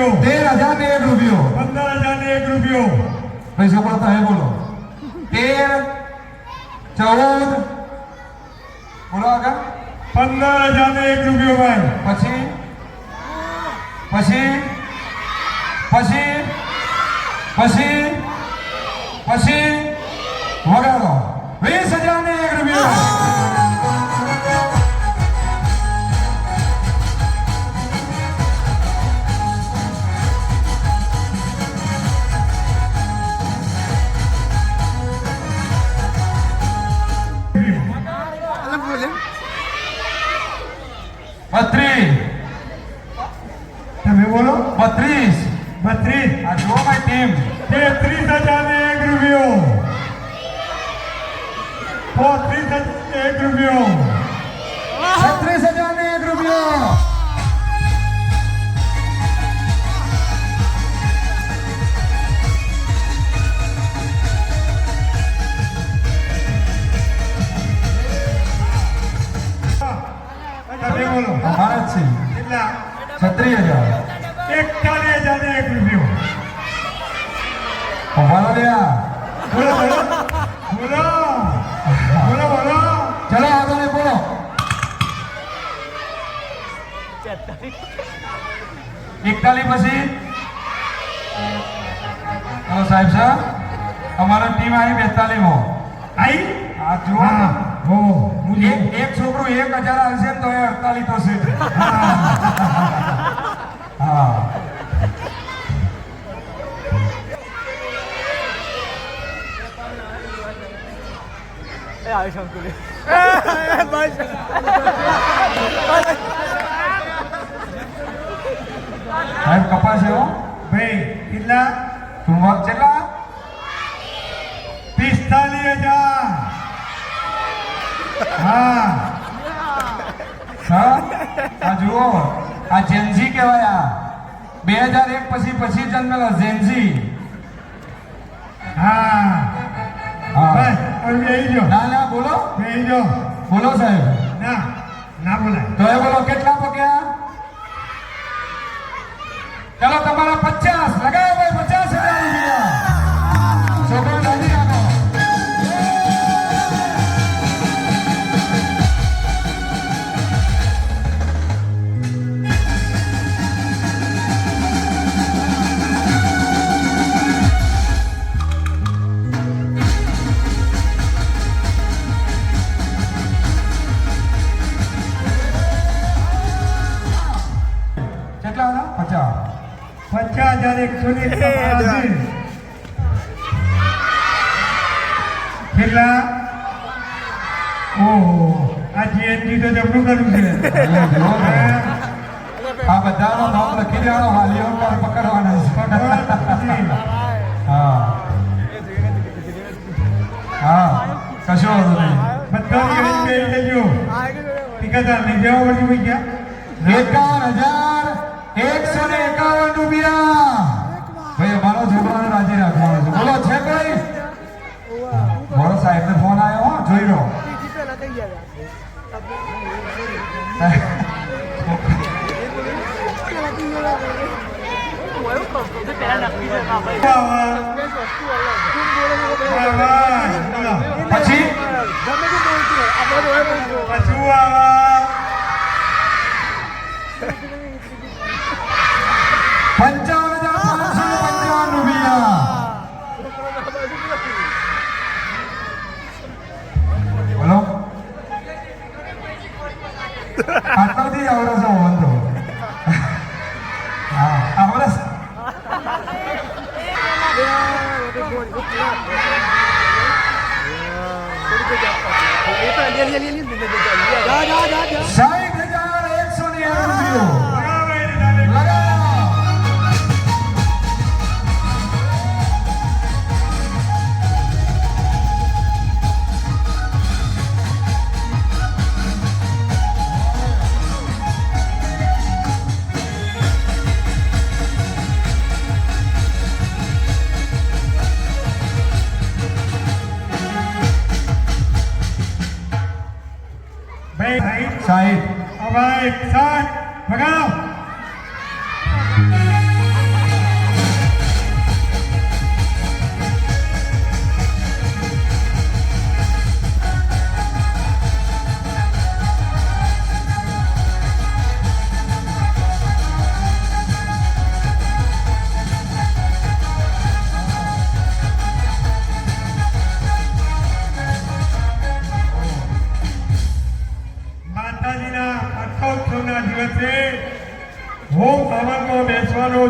રૂપિયો. તેર હજાર ને એક રૂપિયો. પંદર હજાર ને એક રૂપિયો. ભાઈ છોકરો તમે બોલો. તેર ચૌદ. બોલો આગળ. પંદર હજાર ને એક રૂપિયો ભાઈ. પછી? પછી? પછી? પછી? પછી? તમે બોલો? બત્રીસ. બત્રીસ. આ જો મારી ટીમ તેત્રીસ હજાર ને એક રૂપિયો. પોત્રીસ હજાર ને એક રૂપિયો. છત્રીસ હજાર. એકતાલીસ હજાર એક રૂપિયો. અમારા લ્યા બોલો બોલો. બોલો. બોલો બોલો. ચલો આગળ બોલો. એકતાલીસ પછી? ચલો સાહેબ સાહેબ અમારો ટીમ આવી બેતાલીસ મો આઈ આ જોવા એક એક છોકરો એક હજાર આવશે તો એ અડતાલીસ થશે. આવી શંકુલી સાહેબ, કપાસ એવો? ભાઈ, કેટલા? તુંમર કેટલા? પિસ્તાલીસ હજાર. હા. આ જુઓ, આ જેન્ઝી કહેવાય આ. બે હજાર એક પછી પછી જન્મેલા જેન્ઝી હા. હા. હવે બેહી જાઓ ના ના બોલો. બેહી જાઓ બોલો સાહેબ. ના ના બોલાય. તો એ બોલો કેટલા પગ્યા? ચાલો તમારા પચાસ. લગાવો ભાઈ પચાસ હજાર એકસો ને એકાસી. કેટલા ઓહો આ જીએનજી તો જબરું કર્યું છે એટલે જુઓ ને. આ બધાનો નામ લખી દેવાનો વાલીઓ પર પકડવાના છે હા હા કશો વાંધો નહીં બધા ગણિત બેહી જજો ઠીકાદાર લઈ જવા પછી ભાઈ ગયા એકાવન હજાર એકસો ને એકાવન રૂપિયા. ભાઈ અમારો છોકરાને રાજી રાખવાનો છે. બોલો છે કોઈ? મારો સાહેબ ફોન આવ્યો હો જોઈ લો. પછી? પાછું આટલાથી આવડે છે વાંધો હા આવડે છે. સાઠ હજાર ชัย เอาไปซ้ายพะเก้า ના પાઠોત્સવના દિવસે હોમ ભવનમાં બેસવાનો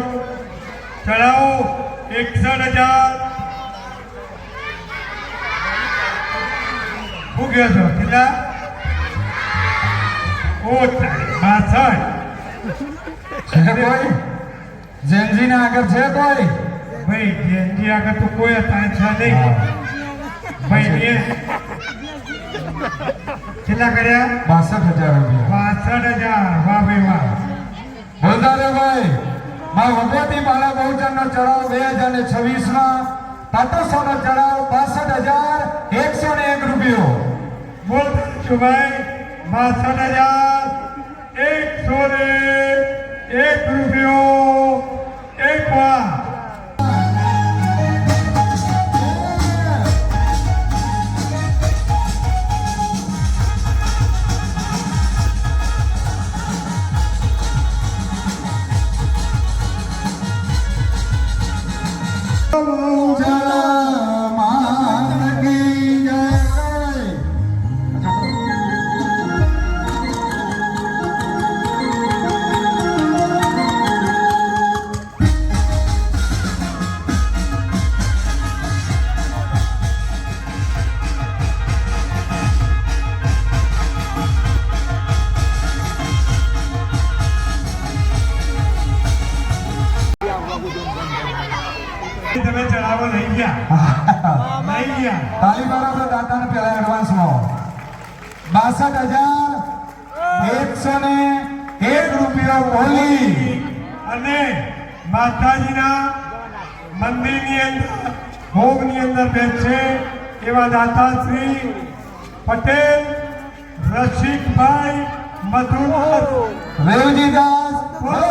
ઠરાવ એકસઠ હજાર. હું ગયો છો કેટલા? કોઈ? જેનજી ના આગળ છે કોઈ? ભાઈ જેનજી આગળ તો કોઈ તાંછા નહીં. ભાઈ કેટલા કર્યા? બાસઠ હજાર રૂપિયા. બાસઠ હજાર. વાહ ભાઈ વાહ. બોલતા રે ભાઈ માં ભગવતી બાલા બહુજનનો ચડાવ બે હજાર ને છવ્વીસમાં પાટોસોનો ચડાવ બાસઠ હજાર એકસો ને એક રૂપિયો. બોલ છું ભાઈ બાસઠ હજાર એકસો ને એક રૂપિયો. એક વાર. તમે ચડાવો લઈ ગયા. લઈ ગયા. તાલી બરાબર દાતાને પહેલા એડવાન્સમાં બાસઠ હજાર એકસો ને એક રૂપિયા ઓલી અને માતાજીના મંદિરની અંદર ભોગની અંદર બેસે એવા દાતા શ્રી પટેલ રસિકભાઈ મધુર રેવજી દાસ બોલો